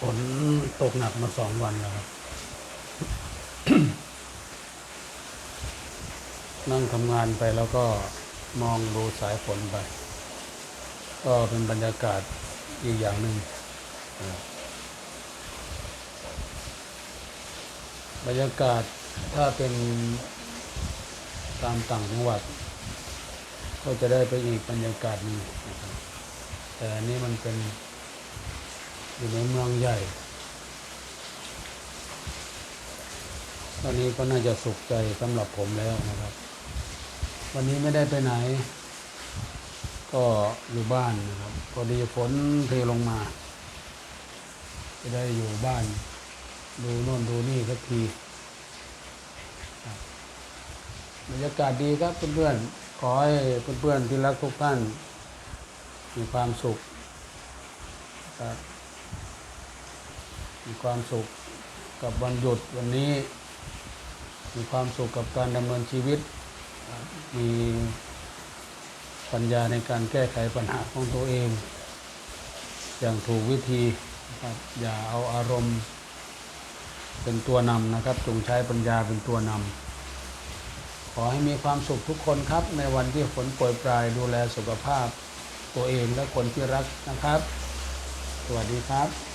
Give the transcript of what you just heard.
ฝนตกหนักมาสองวันแล้วครับ นั่งทำงานไปแล้วก็มองดูสายฝนไป ก็เป็นบรรยากาศอีกอย่างหนึ่งบรรยากาศถ้าเป็นตามต่างจังหวัด ก็จะได้ไปอีกบรรยากาศหนึงแต่อันนี้มันเป็น อยู่ในเมืองใหญ่ ตอนนี้ก็น่าจะสุขใจสำหรับผมแล้วนะครับ วันนี้ไม่ได้ไปไหน ก็อยู่บ้านนะครับพอดีฝนเทลงมาจะได้อยู่บ้าน ดูโน่นดูนี่สักทีบรรยากาศดีครับเพื่อนๆ ขอให้เพื่อนๆที่รักทุกท่านมีความสุขครับ มีความสุขกับวันหยุดวันนี้ มีความสุขกับการดำเนินชีวิต มีปัญญาในการแก้ไขปัญหาของตัวเอง อย่างถูกวิธีนะครับอย่าเอาอารมณ์เป็นตัวนำนะครับจงใช้ปัญญาเป็นตัวนำขอให้มีความสุขทุกคนครับ ในวันที่ฝนโปรยปลายดูแลสุขภาพตัวเองและคนที่รักนะครับ สวัสดีครับ